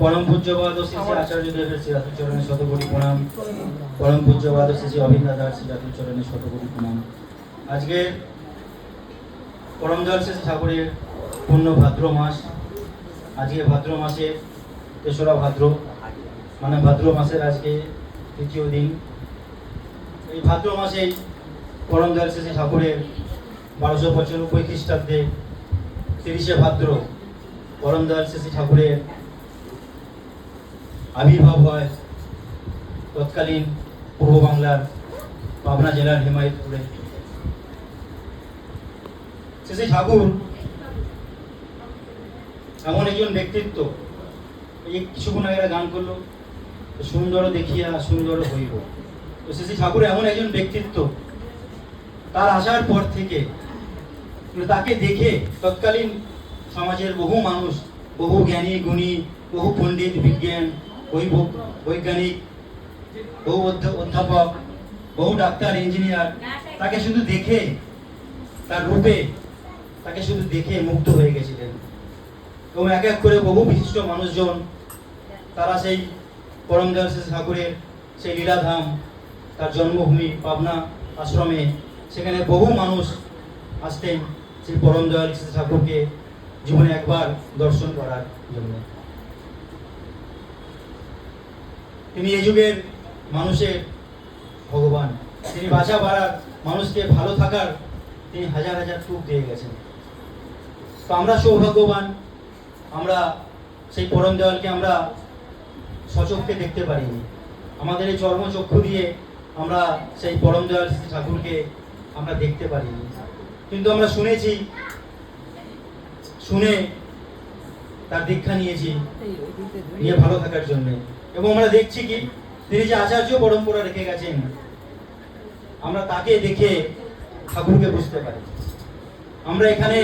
পরম পূজ্যবাদ শ্রী শ্রী আচার্য দেবের শ্রী রাতুল চরণে শতকোটি প্রণাম। পরম পূজ্যবাদ শ্রী শ্রী দাদার শ্রী রাতুল চরণে শতকোটি প্রণাম। আজকে পরম দয়াল শ্রী ঠাকুরের পূর্ণ ভাদ্র মাস। আজকে ভাদ্র মাসের তেসরা ভাদ্র মানে ভাদ্র মাসের আজকে তৃতীয় দিন। এই ভাদ্র মাসেই পরম দয়াল শ্রী ঠাকুরের বারোশো পঁচানব্বই খ্রিস্টাব্দে তিরিশে ভাদ্র পরম দয়াল শ্রী শ্রী ঠাকুরের আবির্ভাব হয় তৎকালীন পূর্ব বাংলার পাবনা জেলার হিমায়তপুরে। শ্রী ঠাকুর, এমন একজন ব্যক্তিত্ব, এই কিছুক্ষণ আগে গান করল, সুন্দর দেখিয়া সুন্দর হইব। তো শ্রী শ্রী ঠাকুর এমন একজন ব্যক্তিত্ব, তার আসার পর থেকে তাকে দেখে তৎকালীন সমাজের বহু মানুষ, বহু জ্ঞানী, গুণী, বহু পণ্ডিত, বিজ্ঞান বৈজ্ঞানিক, বহু অধ্যা- অধ্যাপক, বহু ডাক্তার, ইঞ্জিনিয়ার, তাকে শুধু দেখে, তার রূপে, তাকে শুধু দেখে মুগ্ধ হয়ে গেছিলেন। এবং এক এক করে বহু বিশিষ্ট মানুষজন, তারা সেই পরম দয়াল শ্রী ঠাকুরের সেই লীলাধাম, তার জন্মভূমি পাবনা আশ্রমে, সেখানে বহু মানুষ আসতেন সেই পরম দয়াল ঠাকুরকে জীবনে একবার দর্শন করার জন্য। তিনি এই যুগের মানুষের ভগবান। তিনি বাঁচা বাড়ার মানুষকে ভালো থাকার তিনি হাজার হাজার টুক দিয়ে গেছেন। তো আমরা সৌভাগ্যবান, আমরা সেই পরম দেওয়ালকে আমরা সচক্ষে দেখতে পারিনি। আমাদের এই চর্মচক্ষু দিয়ে আমরা সেই পরম দেওয়াল ঠাকুরকে আমরা দেখতে পারিনি। কিন্তু আমরা শুনেছি, শুনে তার দীক্ষা নিয়েছি। নিয়ে ভালো থাকার জন্য। এবং আমরা দেখছি কি তিনি যে আচার্য পরম্পরা রেখে গেছেন আমরা তাকে দেখে ঠাকুরকে বুঝতে পারি। আমরা এখানে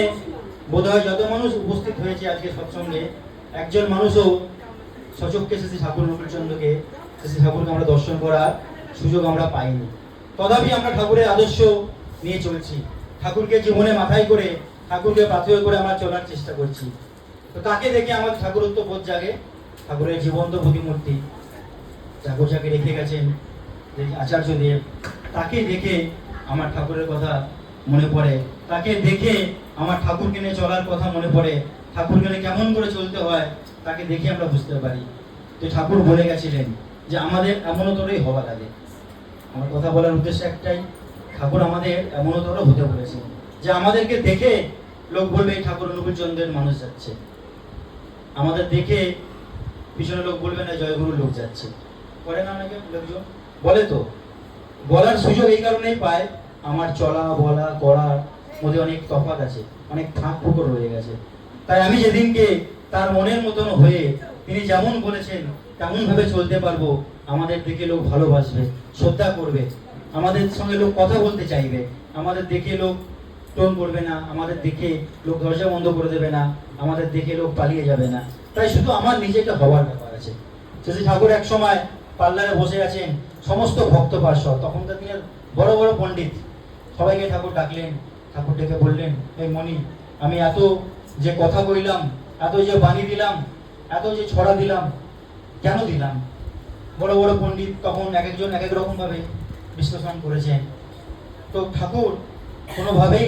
বোধহয় যত মানুষ উপস্থিত হয়েছে আজকে সৎসঙ্গে একজন মানুষও সচককে শ্রী ঠাকুর নকুলচন্দ্রকে শ্রী ঠাকুরকে আমরা দর্শন করার সুযোগ আমরা পাইনি। তথাপি আমরা ঠাকুরের আদর্শ নিয়ে চলছি। ঠাকুরকে জীবনে মাথায় করে ঠাকুরকে পাথর করে আমরা চলার চেষ্টা করছি। তো তাকে দেখে আমার ঠাকুরত্ব বোধ জাগে। ঠাকুরের জীবন্ত প্রতিমূর্তি। ঠাকুর যাকে রেখে গেছেন আচার্য দেব, তাকে দেখে আমার ঠাকুরের কথা মনে পড়ে। তাকে দেখে আমার ঠাকুরকে নিয়ে চলার কথা মনে পড়ে। ঠাকুরকে কেমন করে চলতে হয়, তাকে দেখে আমরা বুঝতে পারি। তো ঠাকুর বলে গেছিলেন যে, আমাদের এমনতরই হওয়া লাগে। আমার কথা বলার উদ্দেশ্য একটাই, ঠাকুর আমাদের এমনতর হতে বলেছেন। যে আমাদেরকে দেখে লোক বলবে, এই ঠাকুর অনুকূল চন্দ্রের মানুষ যাচ্ছে। আমাদের দেখে পিছনে লোক বলবে না জয়গুরু লোক যাচ্ছে। করে না অনেকে লোকজন। বলে তো। বলার সুযোগ এই কারণেই পায়, আমার চলা, বলা করার মধ্যে অনেক তফাৎ আছে, অনেক ফাঁক ফুকর রয়ে গেছে। তাই আমি যেদিনকে তার মনের মতন হয়ে তিনি যেমন বলেছেন তেমন ভাবে চলতে পারব, আমাদের দিকে লোক ভালোবাসবে, শ্রদ্ধা করবে। আমাদের সঙ্গে লোক কথা বলতে চাইবে, আমাদের দেখে লোক টোন করবে না, আমাদের দেখে লোক দরজা বন্ধ করে দেবে না, আমাদের দেখে লোক পালিয়ে যাবে না। তাই শুধু আমার নিজেকে হওয়ার ব্যাপার আছে। শ্রী ঠাকুর এক সময় পার্লারে বসে আছেন, সমস্ত ভক্ত পার্শ্বদ তখনকার দিনের বড় বড় পণ্ডিত, সবাইকে ঠাকুর ডাকলেন, ঠাকুর ডেকে বললেন, এই মণি, আমি এত যে কথা কইলাম, এত যে বাণী দিলাম, এত যে ছড়া দিলাম, কেন দিলাম? বড় বড় পণ্ডিত তখন এক একজন এক এক রকম ভাবে বিশ্লেষণ করেছেন। তো ঠাকুর কোনোভাবেই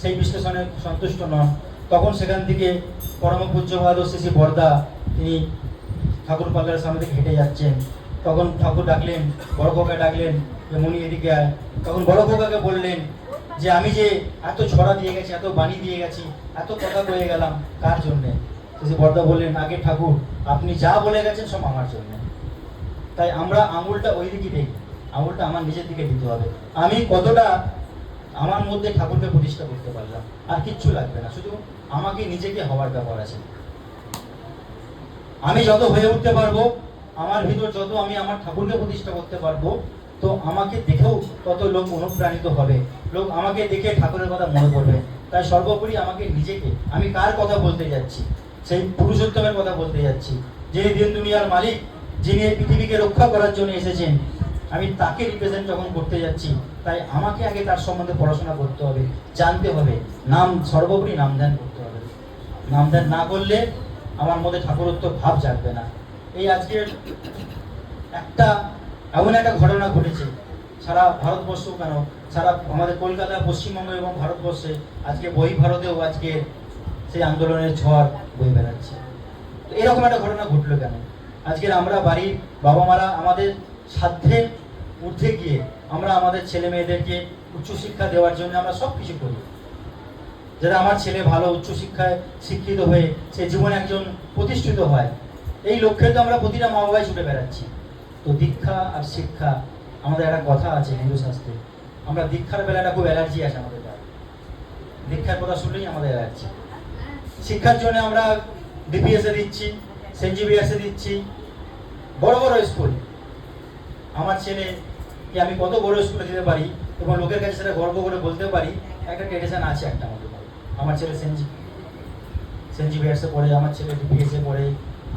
সেই বিশ্লেষণে সন্তুষ্ট নন। তখন সেখান থেকে পরম পূজ্যবাদ শ্রী বর্দা, তিনি ঠাকুর পাল্লার সামনে থেকে হেঁটে যাচ্ছেন। তখন ঠাকুর ডাকলেন, বড় খোকা ডাকলেন যে মনি এদিকে আয়। তখন বড় খোকাকে বললেন, যে আমি যে এত ছড়া দিয়ে গেছি, এত বাণী দিয়ে গেছি, এত কথা কয়ে গেলাম, কার জন্যে? শ্রী বর্দা বললেন, আগে ঠাকুর, আপনি যা বলে গেছেন সব আমার জন্য। তাই আমরা আঙুলটা ওই দিকে দিই আঙুলটা আমার নিজের দিকে দিতে হবে। আমি কতটা আমার মধ্যে ঠাকুরকে প্রতিষ্ঠা করতে পারলাম। আর কিচ্ছু লাগবে না, শুধু আমাকে নিজেকে হওয়ার ব্যাপার আছে। আমি যত হয়ে উঠতে পারব, আমার ভিতর যত আমি আমার ঠাকুরকে প্রতিষ্ঠা করতে পারব, তো আমাকে দেখেও তত লোক অনুপ্রাণিত হবে। লোক আমাকে দেখে ঠাকুরের কথা মনে করবে। তাই সর্বোপরি আমাকে নিজেকে, আমি কার কথা বলতে যাচ্ছি? সেই পুরুষোত্তমের কথা বলতে যাচ্ছি। যিনি দিন দুনিয়ার মালিক, যিনি এই পৃথিবীকে রক্ষা করার জন্য এসেছেন, আমি তাকে রিপ্রেজেন্ট যখন করতে যাচ্ছি তাই আমাকে আগে তার সম্বন্ধে পড়াশোনা করতে হবে, জানতে হবে। নাম, সর্বোপরি নামধ্যান করতে হবে। নামধ্যান না করলে আমার মধ্যে ঠাকুরত্ব ভাব জাগবে না। এই আজকের একটা, এমন একটা ঘটনা ঘটেছে। সারা ভারতবর্ষ কেন? সারা আমাদের কলকাতা, পশ্চিমবঙ্গ এবং ভারতবর্ষে আজকে বই ভারতেও আজকে সেই আন্দোলনের ঝড় বয়ে বেড়াচ্ছে। এরকম একটা ঘটনা ঘটলো কেন? আজকের আমরা বাড়ির বাবা মারা আমাদের সাধ্যের ঊর্ধ্বে গিয়ে আমরা আমাদের ছেলে মেয়েদেরকে উচ্চশিক্ষা দেওয়ার জন্য আমরা সব কিছু করি। যাতে আমার ছেলে ভালো উচ্চশিক্ষায় শিক্ষিত হয়ে সে জীবনে একজন প্রতিষ্ঠিত হয়, এই লক্ষ্যে তো আমরা প্রতিটা মা বাবাই ছুটে বেড়াচ্ছি। তো দীক্ষা আর শিক্ষা, আমাদের একটা কথা আছে হিন্দু শাস্ত্রে আমরা দীক্ষার বেলা একটা খুব অ্যালার্জি আছে আমাদের গায়ে। দীক্ষার কথা শুনলেই আমাদের অ্যালার্জি। শিক্ষার জন্য আমরা ডিপিএসএ দিচ্ছি সেন্ট জিবিএসএ দিচ্ছি, বড় বড় স্কুল। আমার ছেলেকে আমি কত বড় স্কুলে দিতে পারি এবং লোকের কাছে সেটা গর্ব করে বলতে পারি, একটা ট্রেডিশন আছে একটা আমাদের আমার ছেলে সেন্ট সেন্ট জিবিএসএ পড়ে, আমার ছেলে ডিপিএসএ পড়ে,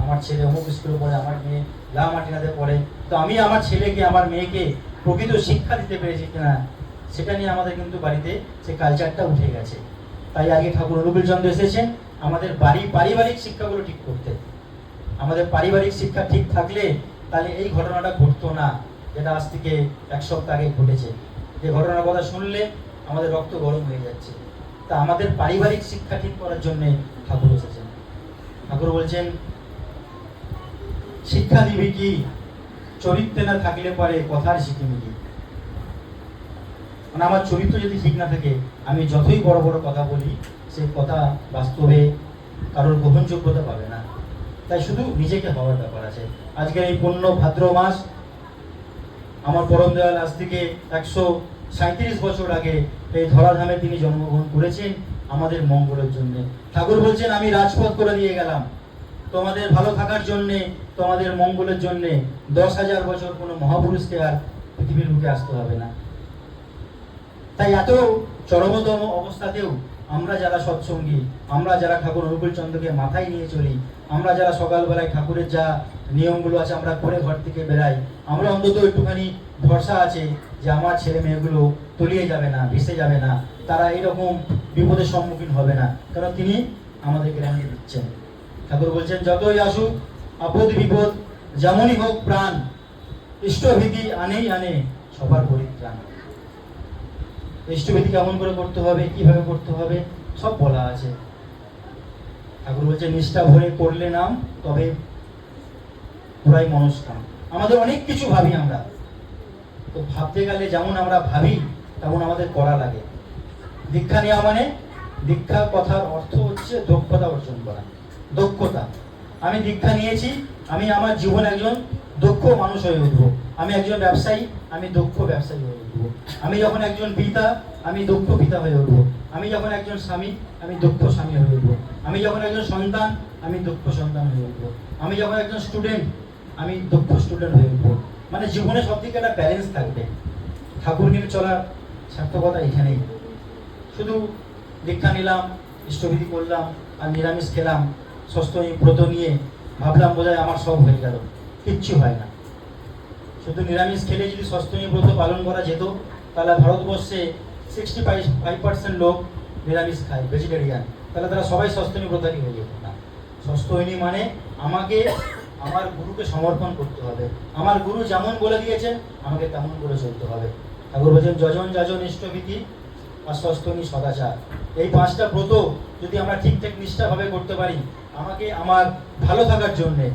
আমার ছেলে অমুক স্কুলে পড়ে, আমার মেয়ে লা মার্টিনাতে পড়ে। তো আমি আমার ছেলেকে, আমার মেয়েকে প্রকৃত শিক্ষা দিতে পেরেছি কিনা, সেটা নিয়ে আমাদের কিন্তু বাড়িতে সেই কালচারটা উঠে গেছে। তাই আগে ঠাকুর অনুকূল চন্দ্র এসেছেন, আমাদের বাড়ি পারিবারিক শিক্ষাগুলো ঠিক করতে। আমাদের পারিবারিক শিক্ষা ঠিক থাকলে তাহলে এই ঘটনাটা ঘটতো না। যেটা আজ থেকে এক সপ্তাহ আগে ঘটেছে। যে ঘটনার কথা শুনলে আমাদের রক্ত গরম হয়ে যাচ্ছে। তা আমাদের পারিবারিক শিক্ষা ঠিক করার জন্য ঠাকুর এসেছেন ঠাকুর বলছেন, শিক্ষা দিবি কি? চরিত্রে না থাকলে পরে কথার শিখিবি কি? মানে আমার চরিত্র যদি ঠিক না থাকে, আমি যতই বড় বড় কথা বলি সেই কথা বাস্তবে কারোর গ্রহণযোগ্যতা পাবে না। তাই শুধু নিজেকে হওয়ার ব্যাপার আছে। আজকের এই পূর্ণ ভাদ্র মাস আমার পরম দয়াল আজ থেকে একশো সাঁত্রিশ বছর আগে এই ধরাধামে তিনি জন্মগ্রহণ করেছেন আমাদের মঙ্গলের জন্য। ঠাকুর বলছেন, আমি রাজপথ করে দিয়ে গেলাম। তোমাদের ভালো থাকার জন্যে, তোমাদের মঙ্গলের জন্যে দশ হাজার বছর কোনো মহাপুরুষকে আর পৃথিবীর মুখে আসতে হবে না। তাই এত চরমতম অবস্থাতেও আমরা যারা সৎসঙ্গী, আমরা যারা ঠাকুর অনুকূল চন্দ্রকে মাথায় নিয়ে চলি, আমরা যারা সকালবেলায় ঠাকুরের যা নিয়মগুলো আছে আমরা করে ঘর থেকে বেরাই, আমরা অন্তত একটুখানি ভরসা আছে যে আমার ছেলে মেয়েগুলো তলিয়ে যাবে না, ভেসে যাবে না, তারা এরকম বিপদের সম্মুখীন হবে না। কারণ তিনি আমাদেরকে রানিয়ে দিচ্ছেন। ঠাকুর বলছেন, যতই আসুক, আপদ বিপদ যেমনই হোক প্রাণ ইষ্টভীতি আনেই আনে, সবার পরিত্রাণ। ইষ্টবিধি কেমন করে করতে হবে, কীভাবে করতে হবে, সব বলা আছে। ঠাকুর বলছে, নিষ্ঠা ভরে করলে নাম, তবে পুরাই মনস্কাম। আমাদের অনেক কিছু ভাবি আমরা। তো ভাবতে গেলে যেমন আমরা ভাবি, তেমন আমাদের করা লাগে। দীক্ষা নেওয়া মানে দীক্ষা কথার অর্থ হচ্ছে দক্ষতা অর্জন করা, দক্ষতা। আমি দীক্ষা নিয়েছি, আমি আমার জীবনে একজন দক্ষ মানুষ হয়ে উঠবো। আমি একজন ব্যবসায়ী, আমি দক্ষ ব্যবসায়ী হয়ে উঠবো। আমি যখন একজন পিতা, আমি দক্ষ পিতা হয়ে উঠবো। আমি যখন একজন স্বামী, আমি দক্ষ স্বামী হয়ে উঠবো। আমি যখন একজন সন্তান, আমি দক্ষ সন্তান হয়ে উঠবো। আমি যখন একজন স্টুডেন্ট আমি দক্ষ স্টুডেন্ট হয়ে উঠবো। মানে জীবনে সব দিকে একটা ব্যালেন্স থাকবে। ঠাকুর নিয়ে চলার সার্থকতা এখানেই। শুধু দীক্ষা নিলাম ইষ্টবিধি করলাম, আর নিরামিষ খেলাম ষষ্ঠ ব্রত নিয়ে ভাবলাম বোধহয় আমার সব হয়ে গেল। কিচ্ছু হয় না। শুধু নিরামিষ খেলে যদি ষষ্ঠমী ব্রত পালন করা যেত, তাহলে ভারতবর্ষে সিক্সটি ফাইভ ফাইভ পার্সেন্ট লোক নিরামিষ খায় ভেজিটেরিয়ান তাহলে তারা সবাই ষষ্ঠমী ব্রতারই হয়ে যেত না। ষষ্ঠমী মানে আমাকে, আমার গুরুকে সমর্পণ করতে হবে। আমার গুরু যেমন বলে দিয়েছেন, আমাকে তেমন করে চলতে হবে। ঠাকুর বলছেন, যজন যাজন ইষ্টভীতি আর ষষ্ঠমী সদাচার। এই পাঁচটা ব্রত যদি আমরা ঠিকঠাক নিষ্ঠাভাবে করতে পারি, আমাকে, আমার ভালো থাকার জন্যে